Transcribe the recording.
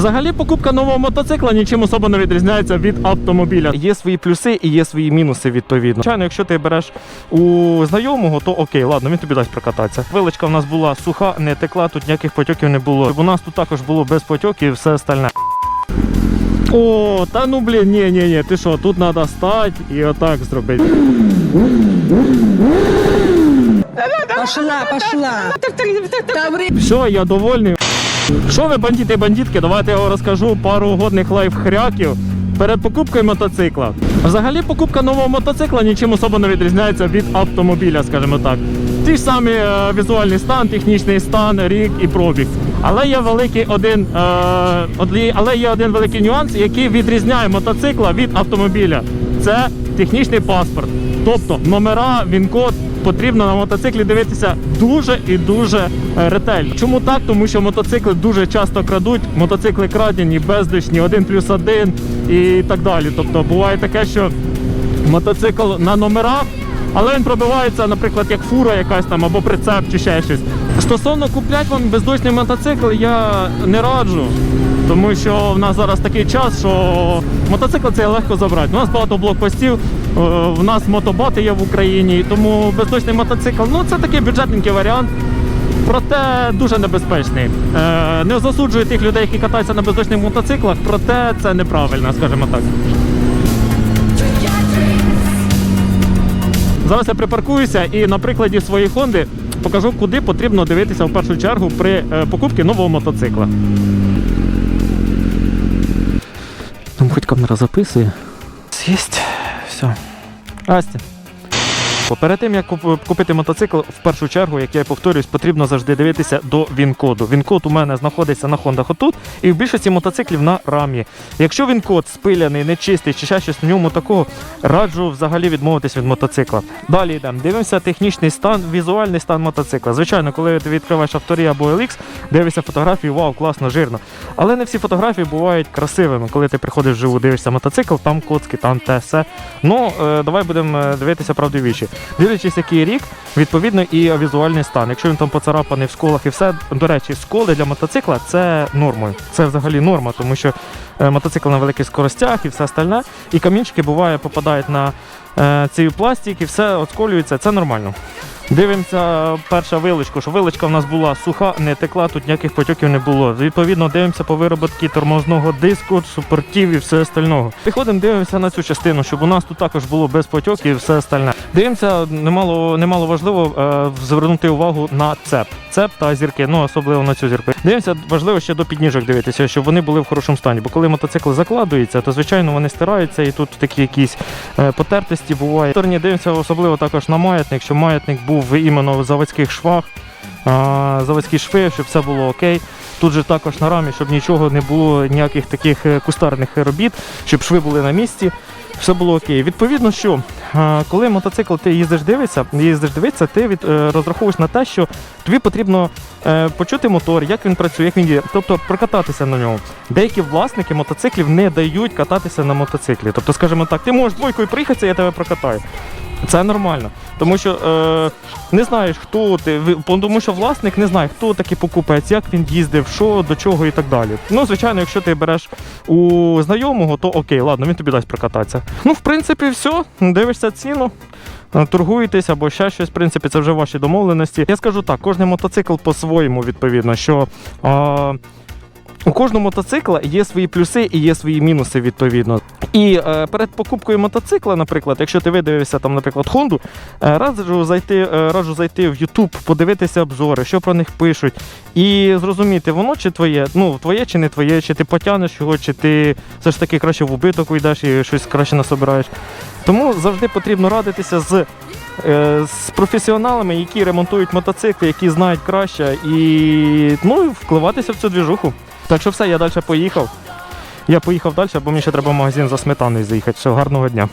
Взагалі, покупка нового мотоцикла нічим особо не відрізняється від автомобіля. Є свої плюси і є свої мінуси відповідно. Звичайно, якщо ти береш у знайомого, то окей, ладно, він тобі дасть прокататися. Вилочка в нас була суха, не текла, тут ніяких потьоків не було. У нас тут також було без потьоків і все остальне. О, та ну блін, ні, ні, ні, ти що, тут треба стати і отак зробити. Пошла, пошла. Все, я довольний. Що ви, бандити і бандитки, давайте я вам розкажу пару годних лайфхряків перед покупкою мотоцикла. Взагалі, покупка нового мотоцикла нічим особо не відрізняється від автомобіля, скажімо так. Ті ж самі е, візуальний стан, технічний стан, рік і пробіг. Але є великий один, е, але є один великий нюанс, який відрізняє мотоцикла від автомобіля. Це технічний паспорт. Тобто номера, він-код потрібно на мотоциклі дивитися дуже і дуже е, ретельно. Чому так? Тому що мотоцикли дуже часто крадуть, мотоцикли крадені, бездишні, один плюс один і так далі. Тобто буває таке, що мотоцикл на номерах, але він пробивається, наприклад, як фура якась там або прицеп чи ще щось. Стосовно купляти вам бездочний мотоцикл, я не раджу. Тому що в нас зараз такий час, що мотоцикл це легко забрати. У нас багато блокпостів, е, в нас мотобати є в Україні, тому бездочний мотоцикл ну це такий бюджетненький варіант. Проте дуже небезпечний. Е, не засуджую тих людей, які катаються на бездочних мотоциклах, проте це неправильно, скажімо так. Зараз я припаркуюся і на прикладі своєї Хонди покажу, куди потрібно дивитися в першу чергу при е, покупці нового мотоцикла. Хоч камера записывает. Съесть. Все. Астя. Перед тим, як купити мотоцикл, в першу чергу, як я повторюсь, потрібно завжди дивитися до він-коду. Він-код у мене знаходиться на Хондах отут, і в більшості мотоциклів на рамі. Якщо він-код спиляний, нечистий чи ще щось в ньому такого, раджу взагалі відмовитись від мотоцикла. Далі йдемо. Дивимося технічний стан, візуальний стан мотоцикла. Звичайно, коли ти відкриваєш авторі або LX, дивишся фотографії, вау, класно, жирно. Але не всі фотографії бувають красивими. Коли ти приходиш вживу, дивишся мотоцикл, там коцки, там те все. Ну, е, давай будемо е, дивитися правду вічі. Дивлячись, який рік, відповідно, і візуальний стан. Якщо він там поцарапаний в сколах і все, до речі, сколи для мотоцикла це нормою. Це взагалі норма, тому що е, мотоцикл на великих скоростях і все остальне. І камінчики буває попадають на е, цей пластик і все осколюється, це нормально. Дивимося перша вилочку, що вилочка в нас була суха, не текла, тут ніяких потьоків не було. Відповідно, дивимося по вироботці тормозного диску, супортів і все остального. Приходимо, дивимося на цю частину, щоб у нас тут також було без потоків і все остальне. Дивимося, немало, немало важливо е, звернути увагу на цеп. Цеп та зірки, ну особливо на цю зірку. Дивимося, важливо ще до підніжок дивитися, щоб вони були в хорошому стані. Бо коли мотоцикл закладується, то звичайно вони стираються і тут такі якісь е, потертості бувають. В стороні дивимося особливо також на маятник, щоб маятник був іменно в заводських швах, заводські шви, щоб все було окей. Тут же також на рамі, щоб нічого не було, ніяких таких е, кустарних робіт, щоб шви були на місці. Все було окей. Відповідно, що коли мотоцикл ти їздиш дивитися, їздиш дивитися, ти від, е, розраховуєш на те, що тобі потрібно е, почути мотор, як він працює, як він діє, тобто прокататися на ньому. Деякі власники мотоциклів не дають кататися на мотоциклі. Тобто, скажімо так, ти можеш двойкою приїхати, я тебе прокатаю. Це нормально. Тому що е, не знаєш, хто ти, тому що власник не знає, хто такий покупець, як він їздив, що, до чого і так далі. Ну, звичайно, якщо ти береш у знайомого, то окей, ладно, він тобі дасть прокататися. Ну, в принципі, все, дивишся ціну. е, Торгуєтесь або ще щось, в принципі, це вже ваші домовленості. Я скажу так, кожен мотоцикл по-своєму, відповідно, що е, у кожного мотоцикла є свої плюси і є свої мінуси, відповідно. І е, перед покупкою мотоцикла, наприклад, якщо ти видивився там, наприклад, Хонду, е, раджу зайти, е, раджу зайти в YouTube, подивитися обзори, що про них пишуть, і зрозуміти, воно чи твоє, ну твоє чи не твоє, чи ти потягнеш його, чи ти все ж таки краще в убиток уйдеш і щось краще насобираєш. Тому завжди потрібно радитися з. е, З професіоналами, які ремонтують мотоцикли, які знають краще, і ну, вкливатися в цю двіжуху. Так що все, я далі поїхав. Я поїхав далі, бо мені ще треба в магазин за сметаною заїхати. Все, гарного дня.